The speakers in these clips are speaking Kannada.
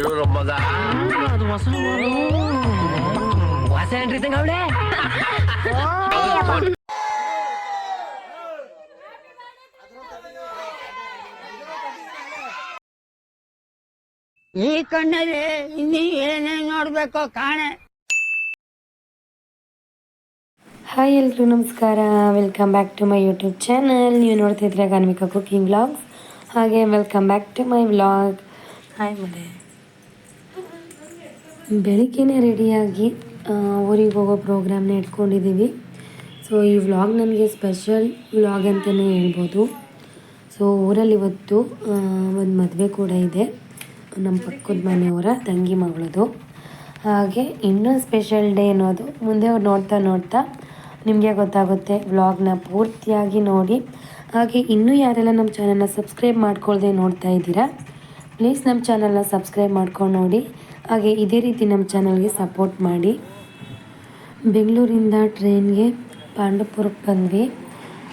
ಇರೋ ಮಗ ಅದು ಹೊಸ ಹೊಸ ಎಂಟ್ರಿ ತಂಗ ಅವಳೆ? ಈ ಕಣ್ಣಲ್ಲಿ ಇನ್ನೀ ಏನೇನ್ ನೋಡ್ಬೇಕು ಕಾಣೆ. ಹಾಯ್ ಎಲ್ರಿಗೂ ನಮಸ್ಕಾರ. Welcome back to my YouTube channel ನೀವು ನೋಡ್ತಿದ್ರೆ ಗಾನ್ವಿಕಾ ಕುಕಿಂಗ್ ವ್ಲಾಗ್ಸ್ ಹಾಗೆ welcome back to my vlog hi ಮನೆ. ಬೆಳಿಗ್ಗೆನೇ ರೆಡಿಯಾಗಿ ಊರಿಗೆ ಹೋಗೋ ಪ್ರೋಗ್ರಾಮ್ನ ಇಟ್ಕೊಂಡಿದ್ದೀವಿ. ಸೊ ಈ ವ್ಲಾಗ್ ನನಗೆ ಸ್ಪೆಷಲ್ ವ್ಲಾಗ್ ಅಂತಲೇ ಹೇಳ್ಬೋದು. ಸೊ ಊರಲ್ಲಿ ಇವತ್ತು ಒಂದು ಮದುವೆ ಕೂಡ ಇದೆ. ನಮ್ಮ ಪಕ್ಕದ ಮನೆಯವರ ತಂಗಿ ಮಗಳದು. ಹಾಗೆ ಇನ್ನೂ ಸ್ಪೆಷಲ್ ಡೇ ಅನ್ನೋದು ಮುಂದೆ ನೋಡ್ತಾ ನೋಡ್ತಾ ನಿಮಗೆ ಗೊತ್ತಾಗುತ್ತೆ. ವ್ಲಾಗ್ನ ಪೂರ್ತಿಯಾಗಿ ನೋಡಿ. ಹಾಗೆ ಇನ್ನೂ ಯಾರೆಲ್ಲ ನಮ್ಮ ಚಾನಲ್ನ ಸಬ್ಸ್ಕ್ರೈಬ್ ಮಾಡ್ಕೊಳ್ಳದೆ ನೋಡ್ತಾ ಇದ್ದೀರಾ ಪ್ಲೀಸ್ ನಮ್ಮ ಚಾನಲ್ನ ಸಬ್ಸ್ಕ್ರೈಬ್ ಮಾಡ್ಕೊಂಡು ನೋಡಿ. ಹಾಗೆ ಇದೇ ರೀತಿ ನಮ್ಮ ಚಾನಲ್ಗೆ ಸಪೋರ್ಟ್ ಮಾಡಿ. ಬೆಂಗಳೂರಿಂದ ಟ್ರೈನ್ಗೆ ಪಾಂಡುಪುರಕ್ಕೆ ಬಂದ್ವಿ.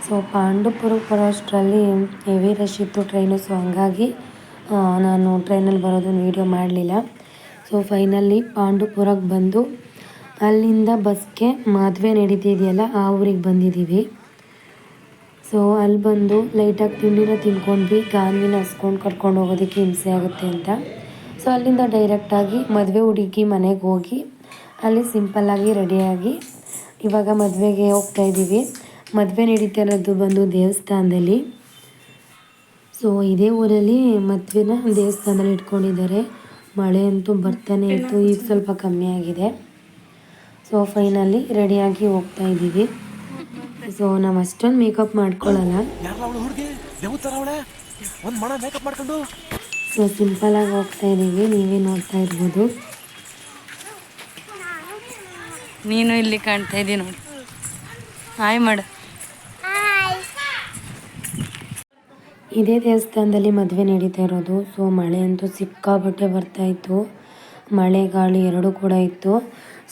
ಸೊ, ಪಾಂಡವಪುರಕ್ಕೆ ಬರೋಷ್ಟರಲ್ಲಿ ಹೆವಿ ರಶ್ ಇತ್ತು ಟ್ರೈನು. ಸೊ, ಹಂಗಾಗಿ ನಾನು ಟ್ರೈನಲ್ಲಿ ಬರೋದನ್ನು ವೀಡಿಯೋ ಮಾಡಲಿಲ್ಲ. ಸೊ ಫೈನಲಿ ಪಾಂಡುಪುರಕ್ಕೆ ಬಂದು ಅಲ್ಲಿಂದ ಬಸ್ಗೆ ಮದುವೆ ನಡೀತಿದೆಯಲ್ಲ ಆ ಊರಿಗೆ ಬಂದಿದ್ದೀವಿ. ಸೊ ಅಲ್ಲಿ ಬಂದು ಲೈಟಾಗಿ ತಿಂಡಿನ ತಿನ್ಕೊಂಡ್ವಿ ಗಾಂಧಿನ ಹಸ್ಕೊಂಡು ಕರ್ಕೊಂಡು ಹೋಗೋದಕ್ಕೆ ಹಿಂಸೆ ಆಗುತ್ತೆ ಅಂತ. ಸೊ ಅಲ್ಲಿಂದ ಡೈರೆಕ್ಟಾಗಿ ಮದುವೆ ಹುಡುಗಿ ಮನೆಗೆ ಹೋಗಿ, ಅಲ್ಲಿ ಸಿಂಪಲ್ಲಾಗಿ ರೆಡಿಯಾಗಿ ಇವಾಗ ಮದುವೆಗೆ ಹೋಗ್ತಾ ಇದ್ದೀವಿ. ಮದುವೆ ನಡೀತಾ ಇರೋದು ಬಂದು ದೇವಸ್ಥಾನದಲ್ಲಿ. ಸೊ ಇದೇ ಊರಲ್ಲಿ ಮದುವೆನ ದೇವಸ್ಥಾನದಲ್ಲಿ ಇಟ್ಕೊಂಡಿದ್ದಾರೆ. ಮಳೆ ಅಂತೂ ಬರ್ತಾನೆ ಇತ್ತು, ಈಗ ಸ್ವಲ್ಪ ಕಮ್ಮಿ ಆಗಿದೆ. ಸೊ ಫೈನಲಿ ರೆಡಿಯಾಗಿ ಹೋಗ್ತಾ ಇದ್ದೀವಿ. ಸೊ ನಾವು ಅಷ್ಟೊಂದು ಮೇಕಪ್ ಮಾಡ್ಕೊಳ್ಳಲ್ಲ ಯಾರಲ್ಲ ಅವಳು ಹುಡುಗಿ? ದೇವತರ ಅವಳೆ? ಒಂದ್ ಮಣ ಮೇಕಪ್ ಮಾಡ್ಕೊಂಡು? ಸೊ ಸಿಂಪಲಾಗಿ ಹೋಗ್ತಾ ಇದ್ದೀವಿ ನೀವೇ ನೋಡ್ತಾ ಇರ್ಬೋದು. ನೀನು ಇಲ್ಲಿ ಕಾಣ್ತಾ ಇದ್ದೀನಿ ನೋಡಿ. ಹಾಯ್ ಮಾಡು. ಇದೇ ದೇವಸ್ಥಾನದಲ್ಲಿ ಮದುವೆ ನಡೀತಾ ಇರೋದು. ಸೊ ಮಳೆ ಅಂತೂ ಸಿಕ್ಕಾಬಟ್ಟೆ ಬರ್ತಾ ಇತ್ತು. ಮಳೆ ಗಾಳಿ ಎರಡೂ ಕೂಡ ಇತ್ತು.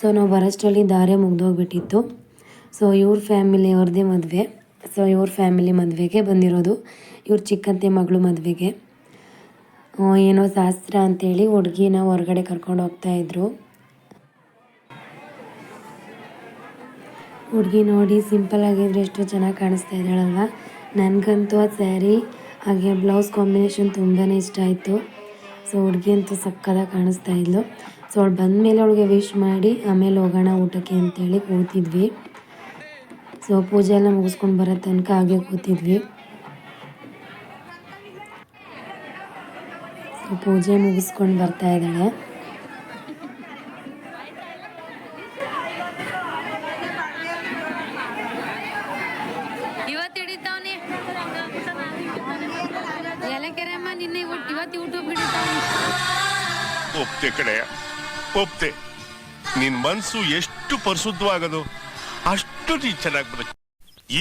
ಸೊ ನಾವು ಬರೋಷ್ಟರಲ್ಲಿ ದಾರೆ ಮುಗ್ದೋಗ್ಬಿಟ್ಟಿತ್ತು. ಸೊ ಇವ್ರ ಫ್ಯಾಮಿಲಿ ಅವ್ರದ್ದೇ ಮದುವೆ. ಸೊ ಇವ್ರ ಫ್ಯಾಮಿಲಿ ಮದುವೆಗೆ ಬಂದಿರೋದು. ಇವ್ರ ಚಿಕ್ಕಂತೆ ಮಗಳು ಮದುವೆಗೆ. ಏನೋ ಶಾಸ್ತ್ರ ಅಂತೇಳಿ ಹುಡುಗಿನ ಹೊರಗಡೆ ಕರ್ಕೊಂಡು ಹೋಗ್ತಾ ಇದ್ರು. ಹುಡುಗಿ ನೋಡಿ ಸಿಂಪಲ್ ಆಗಿದ್ರೆ ಎಷ್ಟು ಚೆನ್ನಾಗಿ ಕಾಣಿಸ್ತಾ ಇದ್ದಾಳಲ್ವ? ನನಗಂತೂ ಆ ಸ್ಯಾರಿ ಹಾಗೆ ಬ್ಲೌಸ್ ಕಾಂಬಿನೇಷನ್ ತುಂಬಾ ಇಷ್ಟ ಆಯಿತು. ಸೊ ಹುಡುಗಿ ಅಂತೂ ಸಕ್ಕದಾಗ ಕಾಣಿಸ್ತಾ ಇದ್ಲು. ಸೊ ಅವಳು ಬಂದಮೇಲೆ ಅವಳಿಗೆ ವಿಶ್ ಮಾಡಿ ಆಮೇಲೆ ಹೋಗೋಣ ಊಟಕ್ಕೆ ಅಂತೇಳಿ ಕೂತಿದ್ವಿ. ಸೊ ಪೂಜೆ ಎಲ್ಲ ಮುಗಿಸ್ಕೊಂಡು ಬರೋ ತನಕ ಹಾಗೆ ಕೂತಿದ್ವಿ. ಸೊ ಪೂಜೆ ಮುಗಿಸ್ಕೊಂಡು ಬರ್ತಾ ಇದ್ದಾಳೆ. ಒಪ್ತೆ ಕಡೆ ಒಪ್ತೆ. ನಿನ್ ಮನ್ಸು ಎಷ್ಟು ಪರಿಶುದ್ಧವಾಗದು ಅಷ್ಟು ಚೆನ್ನಾಗಿ ಬರುತ್ತೆ. ಈ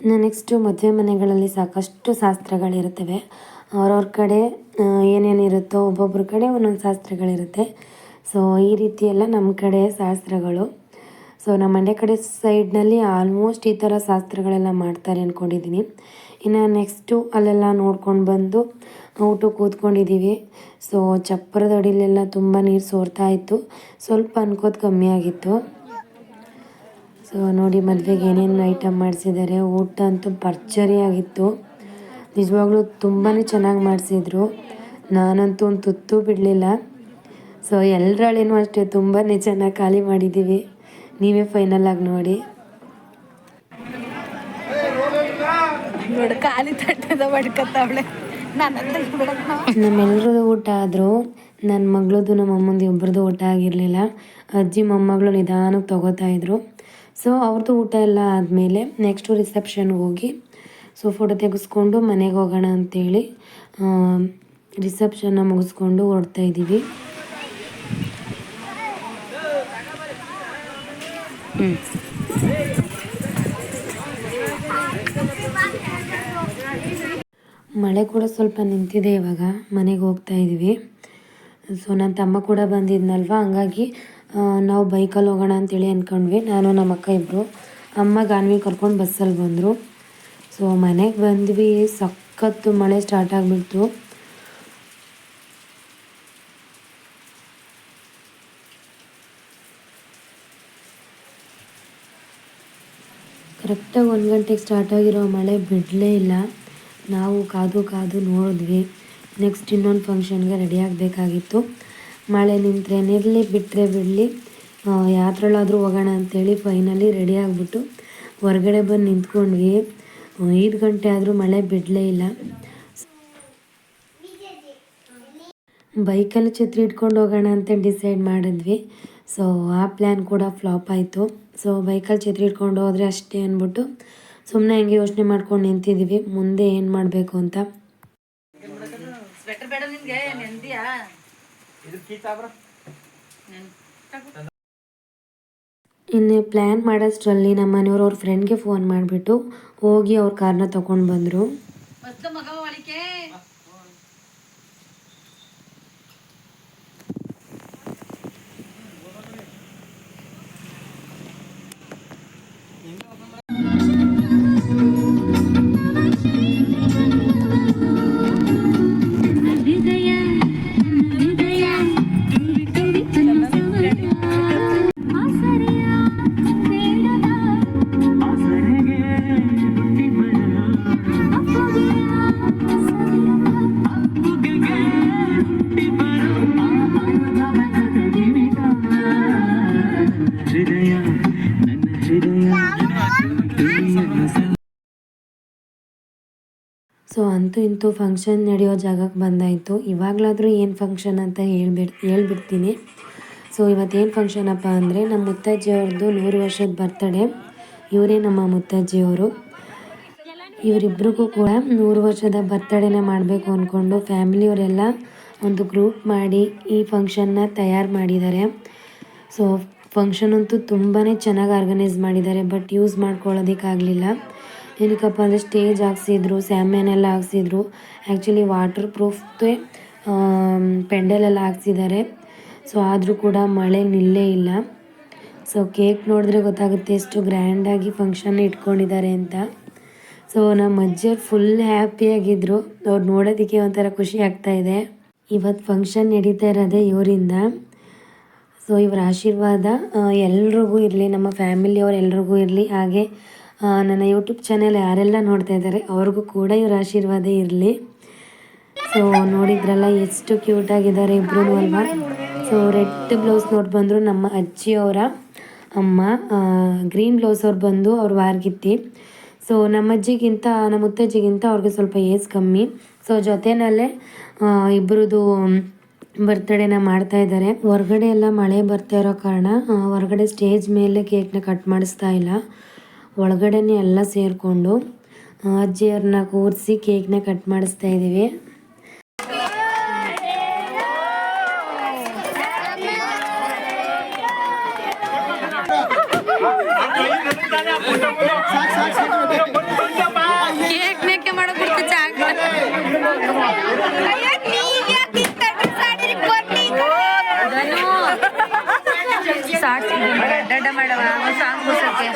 ಇನ್ನು ನೆಕ್ಸ್ಟು ಮದುವೆ ಮನೆಗಳಲ್ಲಿ ಸಾಕಷ್ಟು ಶಾಸ್ತ್ರಗಳಿರುತ್ತವೆ. ಅವ್ರವ್ರ ಕಡೆ ಏನೇನು ಏನೇನಿರುತ್ತೋ ಒಬ್ಬೊಬ್ಬರ ಕಡೆ ಒಂದೊಂದು ಶಾಸ್ತ್ರಗಳಿರುತ್ತೆ. ಸೊ ಈ ರೀತಿ ಎಲ್ಲ ನಮ್ಮ ಕಡೆ ಶಾಸ್ತ್ರಗಳು. ಸೊ ನಮ್ಮ ಮಂಡ್ಯ ಕಡೆ ಸೈಡ್ನಲ್ಲಿ ಆಲ್ಮೋಸ್ಟ್ ಈ ಥರ ಶಾಸ್ತ್ರಗಳೆಲ್ಲ ಮಾಡ್ತಾರೆ ಅಂದ್ಕೊಂಡಿದ್ದೀನಿ ಇನ್ನು ನೆಕ್ಸ್ಟು ಅಲ್ಲೆಲ್ಲ ನೋಡ್ಕೊಂಡು ಬಂದು ಊಟ ಕೂತ್ಕೊಂಡಿದ್ದೀವಿ ಸೊ ಚಪ್ಪರದ ಅಡಿಲೆಲ್ಲ ತುಂಬ ನೀರು ಸೋರ್ತಾ ಇತ್ತು. ಸ್ವಲ್ಪ ಅನ್ಕೋದು ಕಮ್ಮಿ ಆಗಿತ್ತು. ಸೊ ನೋಡಿ ಮದುವೆಗೆ ಏನೇನು ಐಟಮ್ ಮಾಡಿಸಿದ್ದಾರೆ ಊಟ ಅಂತೂ ಭರ್ಜರಿಯಾಗಿತ್ತು ನಿಜವಾಗ್ಲೂ ತುಂಬಾ ಚೆನ್ನಾಗಿ ಮಾಡಿಸಿದ್ರು. ನಾನಂತೂ ಒಂದು ತುತ್ತು ಬಿಡಲಿಲ್ಲ. ಸೊ ಎಲ್ಲರಳೇನೂ ಅಷ್ಟೇ ತುಂಬಾ ಚೆನ್ನಾಗಿ ಖಾಲಿ ಮಾಡಿದ್ದೀವಿ ನೀವೇ ಫೈನಲ್ ಆಗಿ ನೋಡಿ. ನೋಡು ಖಾಲಿ ತಟ್ಟದ ಬಡ್ಕತ್ತವಳೆ. ನಮ್ಮೆಲ್ಲರದ್ದು ಊಟ ಆದರೂ ನನ್ನ ಮಗಳದು ನಮ್ಮ ಅಮ್ಮಂದು ಇಬ್ಬರದು ಊಟ ಆಗಿರಲಿಲ್ಲ. ಅಜ್ಜಿ ಮೊಮ್ಮಗಳು ನಿಧಾನಕ್ಕೆ ತಗೋತಾ ಇದ್ರು. ಸೊ ಅವ್ರದ್ದು ಊಟ ಎಲ್ಲ ಆದಮೇಲೆ ನೆಕ್ಸ್ಟು ರಿಸೆಪ್ಷನ್ಗೆ ಹೋಗಿ ಸೊ ಫೋಟೋ ತೆಗೆಸ್ಕೊಂಡು ಮನೆಗೆ ಹೋಗೋಣ ಅಂತೇಳಿ ರಿಸೆಪ್ಷನ್ನ ಮುಗಿಸ್ಕೊಂಡು ಹೊರಡ್ತಾ ಇದ್ದೀವಿ. ಮಳೆ ಕೂಡ ಸ್ವಲ್ಪ ನಿಂತಿದೆ ಇವಾಗ, ಮನೆಗೆ ಹೋಗ್ತಾ ಇದ್ದೀವಿ. ಸೊ ನನ್ನ ತಮ್ಮ ಕೂಡ ಬಂದಿದ್ನಲ್ವ, ಹಂಗಾಗಿ ನಾವು ಬೈಕಲ್ಲಿ ಹೋಗೋಣ ಅಂತೇಳಿ ಅಂದ್ಕೊಂಡ್ವಿ ನಾನು ನಮ್ಮ ಅಕ್ಕ ಇಬ್ಬರು ಅಮ್ಮ ಗಾನ್ವಿ ಕರ್ಕೊಂಡು ಬಸ್ಸಲ್ಲಿ ಬಂದರು. ಸೊ ಮನೆಗೆ ಬಂದ್ವಿ, ಸಖತ್ತು ಮಳೆ ಸ್ಟಾರ್ಟ್ ಆಗಿಬಿಡ್ತು. ಕರೆಕ್ಟಾಗಿ ಒಂದು ಗಂಟೆಗೆ ಸ್ಟಾರ್ಟ್ ಆಗಿರೋ ಮಳೆ ಬಿಡಲೇ ಇಲ್ಲ. ನಾವು ಕಾದು ಕಾದು ನೋಡಿದ್ವಿ. ನೆಕ್ಸ್ಟ್ ಇನ್ನೊಂದು ಫಂಕ್ಷನ್ಗೆ ರೆಡಿ ಆಗಬೇಕಾಗಿತ್ತು. ಮಳೆ ನಿಂತರೆ ನಿರಲಿ ಬಿಟ್ಟರೆ ಬಿಡಲಿ. ಯಾತ್ರಲ್ಲಾದರೂ ಹೋಗೋಣ ಅಂಥೇಳಿ ಫೈನಲಿ ರೆಡಿ ಆಗಿಬಿಟ್ಟು ಹೊರಗಡೆ ಬಂದು ನಿಂತ್ಕೊಂಡ್ವಿ. ಐದು ಗಂಟೆ ಆದರೂ ಮಳೆ ಬಿಡಲೇ ಇಲ್ಲ. ಬೈಕಲ್ಲಿ ಛತ್ರಿ ಇಟ್ಕೊಂಡು ಹೋಗೋಣ ಅಂತ ಡಿಸೈಡ್ ಮಾಡಿದ್ವಿ. ಸೊ ಆ ಪ್ಲ್ಯಾನ್ ಕೂಡ ಫ್ಲಾಪ್ ಆಯಿತು. ಸೊ ಬೈಕಲ್ಲಿ ಛತ್ರಿ ಇಟ್ಕೊಂಡು ಹೋದರೆ ಅಷ್ಟೇ ಅಂದ್ಬಿಟ್ಟು ಸುಮ್ಮನೆ ಹಂಗೆ ಯೋಚನೆ ಮಾಡ್ಕೊಂಡು ನಿಂತಿದ್ದೀವಿ ಮುಂದೆ ಏನು ಮಾಡಬೇಕು ಅಂತ. ಸ್ವೆಟರ್ ಬೇಡ ನಿನ್ಗೆ ನೆಂದಿಯಾ ಇನ್ನು ಪ್ಲ್ಯಾನ್ ಮಾಡೋಷ್ಟರಲ್ಲಿ ನಮ್ಮ ಮನೆಯವರು ಅವ್ರ ಫ್ರೆಂಡ್ಗೆ ಫೋನ್ ಮಾಡಿಬಿಟ್ಟು ಹೋಗಿ ಅವ್ರ ಕಾರ್ನ ತೊಗೊಂಡು ಬಂದರು. ಇಂತೂ ಫಂಕ್ಷನ್ ನಡೆಯೋ ಜಾಗಕ್ಕೆ ಬಂದಾಯಿತು. ಇವಾಗಲಾದರೂ ಏನು ಫಂಕ್ಷನ್ ಅಂತ ಹೇಳ್ಬಿಡ್, ಹೇಳ್ಬಿಡ್ತೀನಿ. ಸೊ ಇವತ್ತೇನು ಫಂಕ್ಷನ್ ಅಪ್ಪ ಅಂದರೆ ನಮ್ಮ ಮುತ್ತಜ್ಜಿಯವ್ರದ್ದು ನೂರು ವರ್ಷದ ಬರ್ತಡೇ ಇವರೇ ನಮ್ಮ ಮುತ್ತಜ್ಜಿಯವರು. ಇವರಿಬ್ಬರಿಗೂ ಕೂಡ ನೂರು ವರ್ಷದ ಬರ್ತಡೇನ ಮಾಡಬೇಕು ಅಂದ್ಕೊಂಡು ಫ್ಯಾಮಿಲಿಯವರೆಲ್ಲ ಒಂದು ಗ್ರೂಪ್ ಮಾಡಿ ಈ ಫಂಕ್ಷನ್ನ ತಯಾರು ಮಾಡಿದ್ದಾರೆ. ಸೊ ಫಂಕ್ಷನ್ ಅಂತೂ ತುಂಬಾ ಚೆನ್ನಾಗಿ ಆರ್ಗನೈಸ್ ಮಾಡಿದ್ದಾರೆ ಬಟ್ ಯೂಸ್ ಮಾಡ್ಕೊಳ್ಳೋದಕ್ಕಾಗಲಿಲ್ಲ. ಏನಕ್ಕಪ್ಪ ಅಂದರೆ ಸ್ಟೇಜ್ ಹಾಕ್ಸಿದ್ರು ಸ್ಯಾಮ್ಯಾನೆಲ್ಲ ಹಾಕ್ಸಿದ್ರು. ಆ್ಯಕ್ಚುಲಿ ವಾಟರ್ ಪೆಂಡಲ್ ಪೆಂಡಲೆಲ್ಲ ಹಾಕ್ಸಿದ್ದಾರೆ. ಸೊ ಆದರೂ ಕೂಡ ಮಳೆ ನಿಲ್ಲೇ ಇಲ್ಲ. ಸೊ ಕೇಕ್ ನೋಡಿದ್ರೆ ಗೊತ್ತಾಗುತ್ತೆ ಎಷ್ಟು ಗ್ರ್ಯಾಂಡಾಗಿ ಫಂಕ್ಷನ್ ಇಟ್ಕೊಂಡಿದ್ದಾರೆ ಅಂತ. ಸೊ ನಮ್ಮ ಅಜ್ಜಿಯವ್ರು ಫುಲ್ ಹ್ಯಾಪಿಯಾಗಿದ್ದರು ಅವ್ರು ನೋಡೋದಕ್ಕೆ ಒಂಥರ ಖುಷಿ ಆಗ್ತಾ ಇದೆ. ಇವತ್ತು ಫಂಕ್ಷನ್ ನಡೀತಾ ಇರೋದೇ ಇವರಿಂದ. ಸೊ ಇವರ ಆಶೀರ್ವಾದ ಎಲ್ರಿಗೂ ಇರಲಿ, ನಮ್ಮ ಫ್ಯಾಮಿಲಿಯವ್ರು ಎಲ್ರಿಗೂ ಇರಲಿ. ಹಾಗೆ ನನ್ನ ಯೂಟ್ಯೂಬ್ ಚಾನೆಲ್ ಯಾರೆಲ್ಲ ನೋಡ್ತಾ ಇದ್ದಾರೆ, ಅವ್ರಿಗೂ ಕೂಡ ಇವ್ರ ಆಶೀರ್ವಾದ ಇರಲಿ. ಸೊ ನೋಡಿದ್ರಲ್ಲ, ಎಷ್ಟು ಕ್ಯೂಟ್ ಆಗಿದ್ದಾರೆ ಇಬ್ರು ಅಲ್ವಾ? ಸೊ ರೆಡ್ ಬ್ಲೌಸ್ ನೋಡಿ ಬಂದರು ನಮ್ಮ ಅಜ್ಜಿಯವರ ಅಮ್ಮ ಗ್ರೀನ್ ಬ್ಲೌಸ್ ಅವ್ರು ಬಂದು ಅವ್ರು ವಾರ್ಗಿತ್ತಿ ಸೊ ನಮ್ಮ ಅಜ್ಜಿಗಿಂತ, ನಮ್ಮ ಮುತ್ತಜ್ಜಿಗಿಂತ ಅವ್ರಿಗೆ ಸ್ವಲ್ಪ ಏಜ್ ಕಮ್ಮಿ. ಸೊ ಜೊತೆನಲ್ಲೇ ಇಬ್ಬರದು ಬರ್ತ್ಡೇನ ಮಾಡ್ತಾ ಇದ್ದಾರೆ. ಹೊರಗಡೆ ಎಲ್ಲ ಮಳೆ ಬರ್ತಾ ಇರೋ ಕಾರಣ ಹೊರಗಡೆ ಸ್ಟೇಜ್ ಮೇಲೆ ಕೇಕ್ನ ಕಟ್ ಮಾಡಿಸ್ತಾ ಇಲ್ಲ. ಒಳಗಡೆನೇ ಎಲ್ಲ ಸೇರಿಕೊಂಡು ಅಜ್ಜಿಯವ್ರನ್ನ ಕೂರಿಸಿ ಕೇಕ್ನ ಕಟ್ ಮಾಡಿಸ್ತಾ ಇದ್ದೀವಿ. ಕೇಕ್ ಮೇಕೆ ಮಾಡೋಕೆ ಬಿಡ್ತು ಚಾಕ್ ಸಾಕು ಅಡ್ಡ ಮಾಡವ ಸಾಂಗ್ ಮುಸಕ್ಕೆ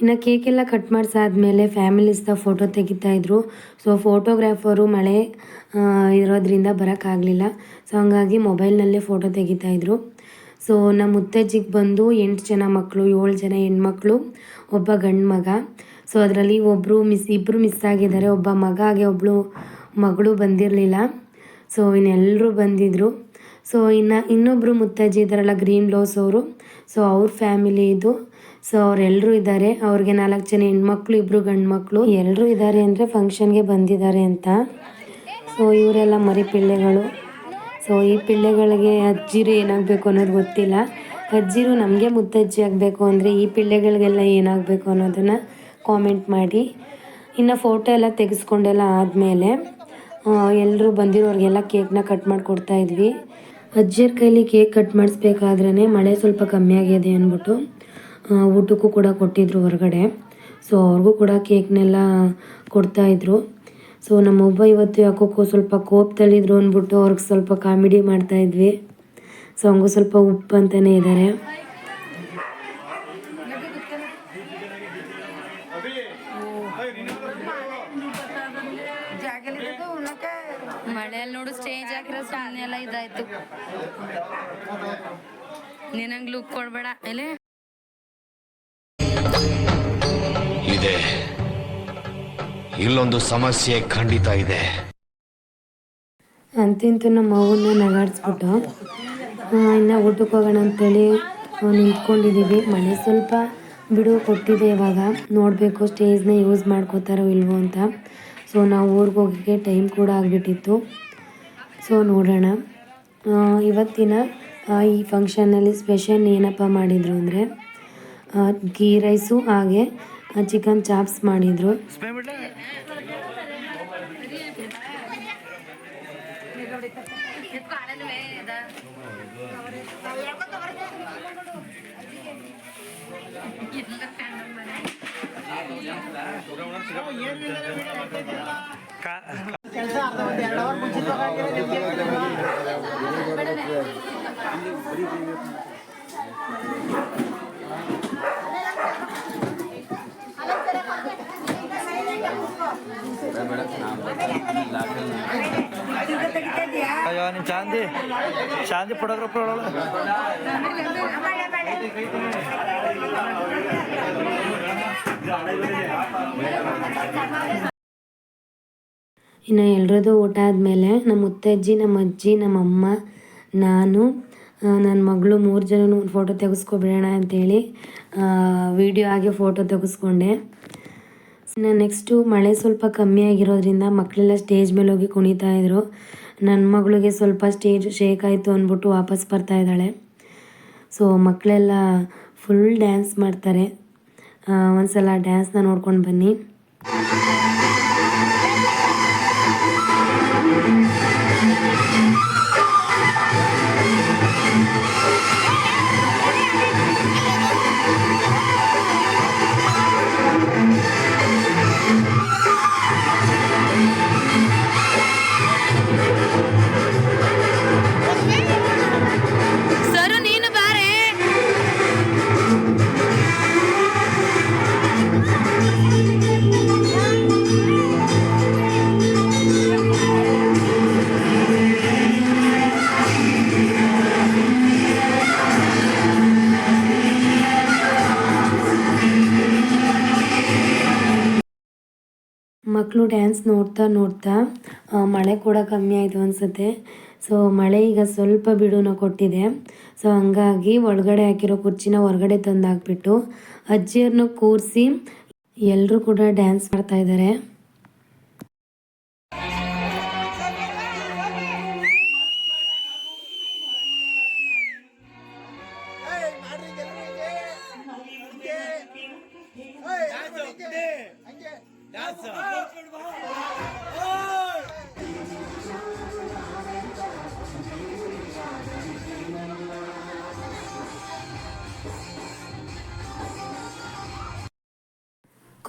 ಇನ್ನು ಕೇಕ್ ಎಲ್ಲ ಕಟ್ ಮಾಡಿಸಾದ್ಮೇಲೆ ಫ್ಯಾಮಿಲೀಸ್ದ ಫೋಟೋ ತೆಗಿತಾ ಇದ್ರು. ಸೊ ಫೋಟೋಗ್ರಾಫರು ಮಳೆ ಇರೋದ್ರಿಂದ ಬರೋಕ್ಕಾಗಲಿಲ್ಲ. ಸೊ ಹಂಗಾಗಿ ಮೊಬೈಲ್ನಲ್ಲೇ ಫೋಟೋ ತೆಗಿತಾ ಇದ್ರು. ಸೊ ನಮ್ಮ ಮುತ್ತಜ್ಜಿಗೆ ಬಂದು ಎಂಟು ಜನ ಮಕ್ಕಳು ಏಳು ಜನ ಹೆಣ್ಮಕ್ಳು, ಒಬ್ಬ ಗಂಡು ಮಗ. ಸೊ ಅದರಲ್ಲಿ ಒಬ್ಬರು ಮಿಸ್ ಇಬ್ಬರು ಮಿಸ್ ಆಗಿದ್ದಾರೆ. ಒಬ್ಬ ಮಗ ಹಾಗೆ ಒಬ್ಬಳು ಮಗಳು ಬಂದಿರಲಿಲ್ಲ. ಸೊ ಇನ್ನೆಲ್ಲರೂ ಬಂದಿದ್ದರು ಸೊ ಇನ್ನು ಇನ್ನೊಬ್ಬರು ಮುತ್ತಜ್ಜಿ ಇದ್ದಾರಲ್ಲ, ಗ್ರೀನ್ ಲೋಸ್ ಅವರು. ಸೊ ಅವ್ರ ಫ್ಯಾಮಿಲಿ ಇದು. ಸೊ ಅವರೆಲ್ಲರೂ ಇದ್ದಾರೆ. ಅವ್ರಿಗೆ ನಾಲ್ಕು ಜನ ಹೆಣ್ಮಕ್ಳು ಇಬ್ಬರು ಗಂಡು ಮಕ್ಕಳು ಎಲ್ಲರೂ ಇದ್ದಾರೆ ಅಂದರೆ ಫಂಕ್ಷನ್ಗೆ ಬಂದಿದ್ದಾರೆ ಅಂತ. ಸೊ ಇವರೆಲ್ಲ ಮರಿ ಪಿಳ್ಳೆಗಳು ಸೊ ಈ ಪಿಳ್ಳೆಗಳಿಗೆ ಅಜ್ಜಿರು ಏನಾಗಬೇಕು ಅನ್ನೋದು ಗೊತ್ತಿಲ್ಲ. ಅಜ್ಜಿರು ನಮಗೆ ಮುತ್ತಜ್ಜಿ ಆಗಬೇಕು ಅಂದರೆ ಈ ಪಿಳ್ಳೆಗಳಿಗೆಲ್ಲ ಏನಾಗಬೇಕು ಅನ್ನೋದನ್ನು ಕಾಮೆಂಟ್ ಮಾಡಿ. ಇನ್ನು ಫೋಟೋ ಎಲ್ಲ ತೆಗೆಸ್ಕೊಂಡೆಲ್ಲ ಆದಮೇಲೆ ಎಲ್ಲರೂ ಬಂದಿರೋರಿಗೆಲ್ಲ ಕೇಕ್ನ ಕಟ್ ಮಾಡಿಕೊಡ್ತಾ ಇದ್ವಿ. ಅಜ್ಜಿಯರ ಕೈಲಿ ಕೇಕ್ ಕಟ್ ಮಾಡಿಸ್ಬೇಕಾದ್ರೇ ಮಳೆ ಸ್ವಲ್ಪ ಕಮ್ಮಿ ಆಗಿದೆ ಅಂದ್ಬಿಟ್ಟು ಊಟಕ್ಕೂ ಕೂಡ ಕೊಟ್ಟಿದ್ರು ಹೊರಗಡೆ. ಸೊ ಅವ್ರಿಗೂ ಕೂಡ ಕೇಕ್ನೆಲ್ಲ ಕೊಡ್ತಾಯಿದ್ರು ಸೊ ನಮ್ಮೊಬ್ಬ ಇವತ್ತು ಯಾಕೋ ಸ್ವಲ್ಪ ಕೋಪದಲ್ಲಿದ್ರು ಅಂದ್ಬಿಟ್ಟು ಅವ್ರಿಗೆ ಸ್ವಲ್ಪ ಕಾಮಿಡಿ ಮಾಡ್ತಾಯಿದ್ವಿ ಸೊ ಹಂಗೂ ಸ್ವಲ್ಪ ಉಪ್ಪು ಅಂತಲೇ ಇದ್ದಾರೆ. ಮಳೆಯಲ್ಲಿ ನೋಡು ಸ್ಟೇಜ್ ಹಾಕಿರೋ ಸಾನೆ ಎಲ್ಲ ಇದಾಯ್ತು. ನಿನಂಗ್ ಲುಕ್ ಕೊಡ್ಬೇಡ. ಎಲೆ? ಇಲ್ಲೊಂದು ಸಮಸ್ಯೆ ಖಂಡಿತ ಇದೆ. ಅಂತಿಂತ ನಮ್ಮ ಅವನ್ನ ನಗಾಡ್ಸ್ಬಿಟ್ಟು ಇನ್ನು ಊಟಕ್ಕೆ ಹೋಗೋಣ ಅಂತೇಳಿ ನಿಂತ್ಕೊಂಡಿದ್ದೀವಿ ಮನೆ ಸ್ವಲ್ಪ ಬಿಡು ಕೊಟ್ಟಿದೆ ಇವಾಗ. ನೋಡಬೇಕು ಸ್ಟೇಜ್ನ ಯೂಸ್ ಮಾಡ್ಕೋತಾರೋ ಇಲ್ವೋ ಅಂತ. ಸೊ ನಾವು ಊರಿಗೆ ಹೋಗೋಕ್ಕೆ ಟೈಮ್ ಕೂಡ ಆಗಿಬಿಟ್ಟಿತ್ತು. ಸೊ ನೋಡೋಣ. ಇವತ್ತಿನ ಈ ಫಂಕ್ಷನಲ್ಲಿ ಸ್ಪೆಷಲ್ ಏನಪ್ಪ ಮಾಡಿದರು ಅಂದರೆ ಗೀ ರೈಸು ಹಾಗೆ ಚಿಕನ್ ಚಾಪ್ಸ್ ಮಾಡಿದರು ಅಯ್ಯೋ ಚಾಂದಿ. ಫೋಟೋಗ್ರಾಫರ್ ಇನ್ನು ಎಲ್ರದ್ದು ಊಟ ಆದಮೇಲೆ ನಮ್ಮ ಮುತ್ತಜ್ಜಿ, ನಮ್ಮ ಅಜ್ಜಿ ನಮ್ಮಮ್ಮ ನಾನು ನನ್ನ ಮಗಳು ಮೂರು ಜನನು ಫೋಟೋ ತೆಗೆಸ್ಕೊಬಿಡೋಣ ಅಂತೇಳಿ ವಿಡಿಯೋ ಆಗಿ ಫೋಟೋ ತೆಗೆಸ್ಕೊಂಡೆ. ಇನ್ನು ನೆಕ್ಸ್ಟು ಮಳೆ ಸ್ವಲ್ಪ ಕಮ್ಮಿ ಆಗಿರೋದ್ರಿಂದ ಮಕ್ಕಳೆಲ್ಲ ಸ್ಟೇಜ್ ಮೇಲೆ ಹೋಗಿ ಕುಣಿತಾ ಇದ್ರು. ನನ್ನ ಮಗಳಿಗೆ ಸ್ವಲ್ಪ ಸ್ಟೇಜ್ ಶೇಕ್ ಆಯಿತು ಅಂದ್ಬಿಟ್ಟು ವಾಪಸ್ ಬರ್ತಾ ಇದ್ದಾಳೆ. ಸೊ ಮಕ್ಕಳೆಲ್ಲ ಫುಲ್ ಡ್ಯಾನ್ಸ್ ಮಾಡ್ತಾರೆ. ಒಂದ್ಸಲ ಡ್ಯಾನ್ಸ್ನ ನೋಡ್ಕೊಂಡು ಬನ್ನಿ. ಮಕ್ಕಳು ಡ್ಯಾನ್ಸ್ ನೋಡ್ತಾ ನೋಡ್ತಾ ಮಳೆ ಕೂಡ ಕಮ್ಮಿ ಆಯಿತು ಅನಿಸುತ್ತೆ. ಸೊ ಮಳೆ ಈಗ ಸ್ವಲ್ಪ ಬಿಡುನ ಕೊಟ್ಟಿದೆ. ಸೊ ಹಂಗಾಗಿ ಒಳಗಡೆ ಹಾಕಿರೋ ಕುರ್ಚಿನ ಹೊರಗಡೆ ತಂದು ಹಾಕ್ಬಿಟ್ಟು ಅಜ್ಜಿಯರನ್ನು ಕೂರಿಸಿ ಎಲ್ಲರೂ ಕೂಡ ಡ್ಯಾನ್ಸ್ ಮಾಡ್ತಾ ಇದ್ದಾರೆ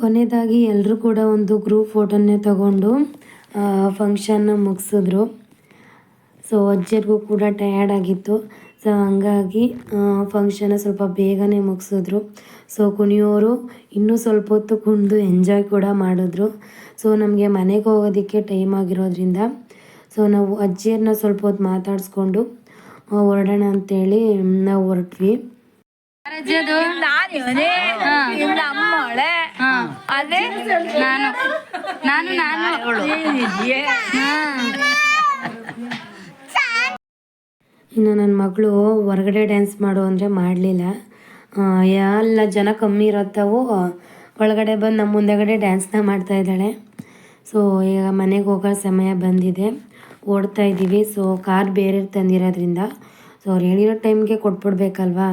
ಕೊನೆಯದಾಗಿ ಎಲ್ಲರೂ ಕೂಡ ಒಂದು ಗ್ರೂಪ್ ಫೋಟೋನೇ ತಗೊಂಡು ಫಂಕ್ಷನ್ನ ಮುಗಿಸಿದ್ರು. ಸೊ ಅಜ್ಜಿಯರಿಗೂ ಕೂಡ ಟಯರ್ಡ್ ಆಗಿತ್ತು. ಸೊ ಹಂಗಾಗಿ ಫಂಕ್ಷನ್ನ ಸ್ವಲ್ಪ ಬೇಗನೆ ಮುಗಿಸಿದ್ರು. ಸೊ ಕುಣಿಯೋರು ಇನ್ನೂ ಸ್ವಲ್ಪ ಹೊತ್ತು ಕುಣಿದು ಎಂಜಾಯ್ ಕೂಡ ಮಾಡಿದ್ರು. ಸೊ ನಮಗೆ ಮನೆಗೆ ಹೋಗೋದಕ್ಕೆ ಟೈಮ್ ಆಗಿರೋದ್ರಿಂದ ಸೊ ನಾವು ಅಜ್ಜಿಯರನ್ನ ಸ್ವಲ್ಪ ಹೊತ್ತು ಮಾತಾಡಿಸ್ಕೊಂಡು ಹೊರಡೋಣ ಅಂತೇಳಿ ನಾವು ಹೊರಟ್ವಿ. ಅಜ್ಜಿ ಅದು ನಾನು ನಾನು ನಾನು. ಇನ್ನು ನನ್ನ ಮಗಳು ಹೊರಗಡೆ ಡ್ಯಾನ್ಸ್ ಮಾಡು ಅಂದರೆ ಮಾಡಲಿಲ್ಲ. ಎಲ್ಲ ಜನ ಕಮ್ಮಿ ಇರತ್ತವು. ಒಳಗಡೆ ಬಂದು ನಮ್ಮ ಮುಂದೆಗಡೆ ಡ್ಯಾನ್ಸ್ನ ಮಾಡ್ತಾ ಇದ್ದಾಳೆ. ಸೊ ಈಗ ಮನೆಗೆ ಹೋಗೋ ಸಮಯ ಬಂದಿದೆ. ಓಡ್ತಾ ಇದ್ದೀವಿ. ಸೊ ಕಾರ್ ಬೇರೆ ತಂದಿರೋದ್ರಿಂದ. ಸೊ ಅವ್ರು ಹೇಳಿರೋ ಟೈಮ್ಗೆ ಕೊಟ್ಬಿಡ್ಬೇಕಲ್ವಾ?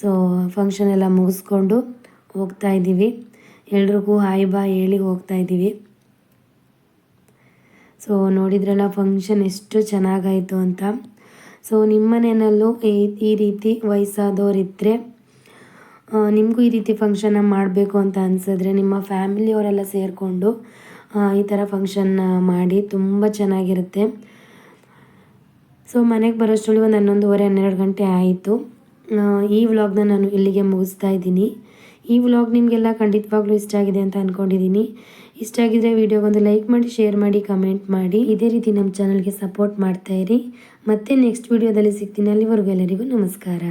ಸೊ ಫಂಕ್ಷನ್ ಎಲ್ಲ ಮುಗಿಸ್ಕೊಂಡು ಹೋಗ್ತಾ ಇದ್ದೀವಿ. ಎಲ್ರಿಗೂ ಹಾಯ್ ಬಾ ಹೇಳಿ ಹೋಗ್ತಾ ಇದ್ದೀವಿ ಸೊ ನೋಡಿದ್ರಲ್ಲ ಫಂಕ್ಷನ್ ಎಷ್ಟು ಚೆನ್ನಾಗಾಯಿತು ಅಂತ. ಸೊ ನಿಮ್ಮ ಮನೆಯಲ್ಲೂ ಈ ರೀತಿ ವಯಸ್ಸಾದವರಿದ್ದರೆ ನಿಮಗೂ ಈ ರೀತಿ ಫಂಕ್ಷನ್ನ ಮಾಡಬೇಕು ಅಂತ ಅನಿಸಿದ್ರೆ, ನಿಮ್ಮ ಫ್ಯಾಮಿಲಿಯವರೆಲ್ಲ ಸೇರಿಕೊಂಡು ಈ ಥರ ಫಂಕ್ಷನ್ನ ಮಾಡಿ ತುಂಬ ಚೆನ್ನಾಗಿರುತ್ತೆ. ಸೊ ಮನೆಗೆ ಬರೋಷ್ಟರಲ್ಲಿ ಒಂದು ಹನ್ನೊಂದುವರೆ, ಹನ್ನೆರಡು ಗಂಟೆ ಆಯಿತು. ಈ ವ್ಲಾಗ್ನ ನಾನು ಇಲ್ಲಿಗೆ ಮುಗಿಸ್ತಾ ಇದ್ದೀನಿ. ಈ ವ್ಲಾಗ್ ನಿಮಗೆಲ್ಲ ಖಂಡಿತವಾಗ್ಲೂ ಇಷ್ಟ ಆಗಿದೆ ಅಂತ ಅಂದ್ಕೊಂಡಿದ್ದೀನಿ ಇಷ್ಟ ಆಗಿದ್ರೆ ವಿಡಿಯೋಗೊಂದು ಲೈಕ್ ಮಾಡಿ ಶೇರ್ ಮಾಡಿ ಕಮೆಂಟ್ ಮಾಡಿ. ಇದೇ ರೀತಿ ನಮ್ಮ ಚಾನಲ್ಗೆ ಸಪೋರ್ಟ್ ಮಾಡ್ತಾಯಿರಿ ಮತ್ತೆ ನೆಕ್ಸ್ಟ್ ವಿಡಿಯೋದಲ್ಲಿ ಸಿಗ್ತೀನಿ. ಅಲ್ಲಿವರೆಗೂ ಎಲ್ಲರಿಗೂ ನಮಸ್ಕಾರ.